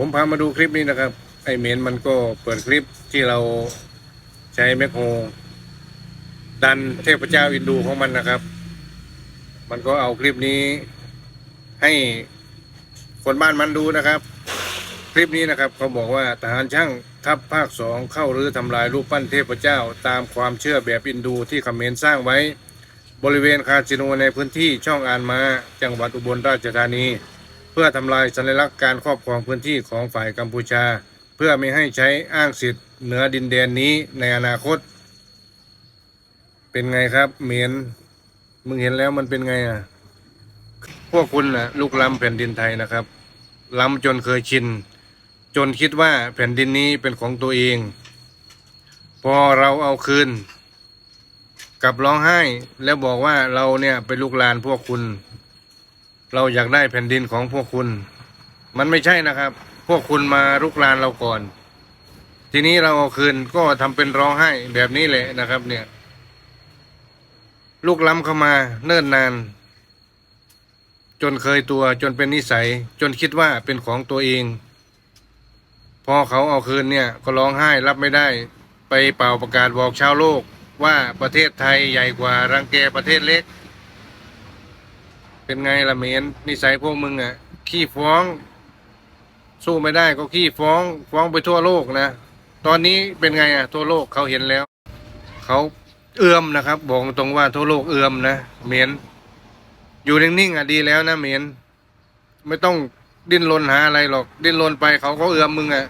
ผมพามาดูคลิปนี้นะครับ ไอเหมนมันก็เปิดคลิปที่เราใช้แมคโครดันเทพเจ้าอินดูของมันนะครับ มันก็เอาคลิปนี้ให้คนบ้านมันดูนะครับ คลิปนี้นะครับเขาบอกว่าทหารช่างทัพภาคสองเข้ารื้อทำลายรูปปั้นเทพเจ้า ตามความเชื่อแบบอินดูที่เขมรสร้างไว้ บริเวณคาสิโนในพื้นที่ช่องอานมา จังหวัดอุบลราชธานี พื่อทำลายสัญลักษณ์การครอบครองพื้นที่ของฝ่ายกัมพูชา เพื่อไม่ให้ใช้อ้างสิทธิ์เหนือดินแดนนี้ในอนาคต เป็นไงครับเหมียนมึงเห็นแล้วมันเป็นไงอะพวกคุณน่ะลูกล้ำแผ่นดินไทยนะครับ ล้ำจนเคยชิน จนคิดว่าแผ่นดินนี้เป็นของตัวเอง พอเราเอาคืนกลับร้องไห้แล้วบอกว่าเราเนี่ยไปลูกลานพวกคุณ เราอยากได้แผ่นดินของพวกคุณ มันไม่ใช่นะครับ พวกคุณมาลุกลานเราก่อน ทีนี้เราเอาคืนก็ทำเป็นร้องไห้แบบนี้แหละนะครับ เนี่ย ลูกล้ำเข้ามาเนิ่นนาน จนเคยตัวจนเป็นนิสัย จนคิดว่าเป็นของตัวเอง พอเขาเอาคืนเนี่ย ก็ร้องไห้รับไม่ได้ ไปเป่าประกาศบอกชาวโลกว่าประเทศไทยใหญ่กว่ารังแกประเทศเล็ก เป็นไงล่ะเมนนิสัยพวกมึงอะ ขี้ฟ้อง สู้ไม่ได้ก็ขี้ฟ้อง ฟ้องไปทั่วโลกนะ ตอนนี้เป็นไงอะ ทั่วโลกเขาเห็นแล้ว เขาเอื้อมนะครับ บอกตรงว่าทั่วโลกเอื้อมนะเมนอยู่นิ่งๆอะดีแล้วนะเมนไม่ต้องดิ้นรนหาอะไรหรอก ดิ้นรนไปเขาก็เอื้อมมึงอะ